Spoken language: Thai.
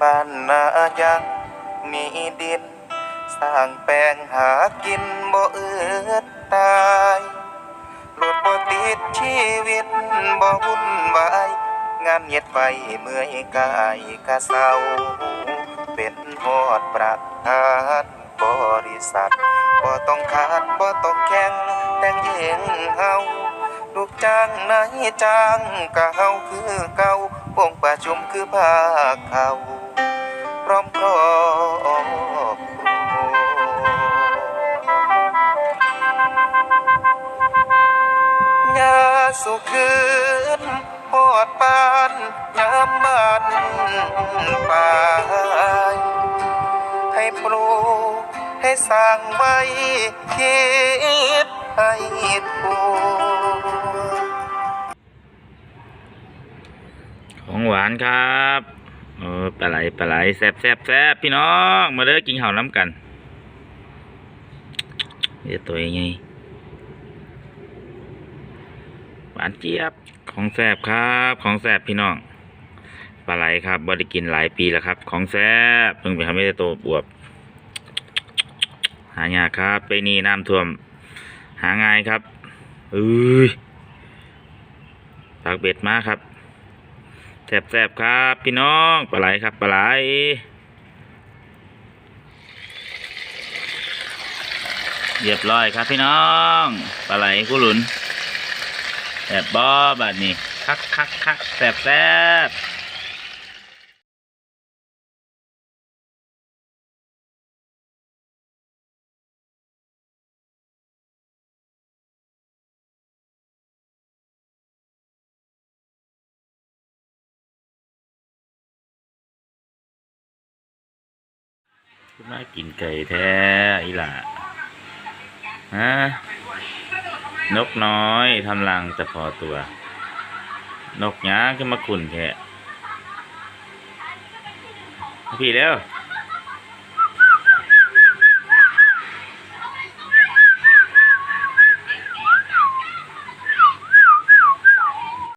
บ้านนายังมีดิน สร้างแปลงหากินบ่เอือดตายรถบ่ติดชีวิตบ่วุ่นวายงานเย็ดไปเมื่อยกายกะเศร้า เป็นหอดประธานบริษัทบ่ต้องขาดบ่ต้องแข่งแต่งเองเฮาลูกจ้างนายจ้างกะเฮาคือเก่า วงประชุมคือภาคเขาพร้อมครอบยาสุขืนปอดปานยามบ้านปายให้ปลูกให้สร้างไว้คิดให้ ของหวานครับเออปลาไหลปลาไหลแซ่บแซบแซบพี่น้อง มาเด้อกินข้าวน้ำกันเดี๋ยวตัวยังไงหวานเจี๊ยบของแซ่บครับ ของแซ่บพี่น้องปลาไหลครับบ่ได้กินหลายปีแล้วครับ ของแซ่บเพิ่งไปทำให้ได้โตบวบหายากครับไปนี่น้ำท่วม หาง่ายครับเอ้ยปากเบ็ดมาครับ แสบๆครับ พี่น้องปลาไหลครับปลาไหลเรียบร้อยครับพี่น้องปลาไหลกุหลุนแสบบอบาดนี้คักคักคักแสบแสบ มากินไก่แท้อีหล่ะฮะนกน้อยทำรังแต่พอตัว นกหยาขึ้นมาขุนแท้พี่แล้ว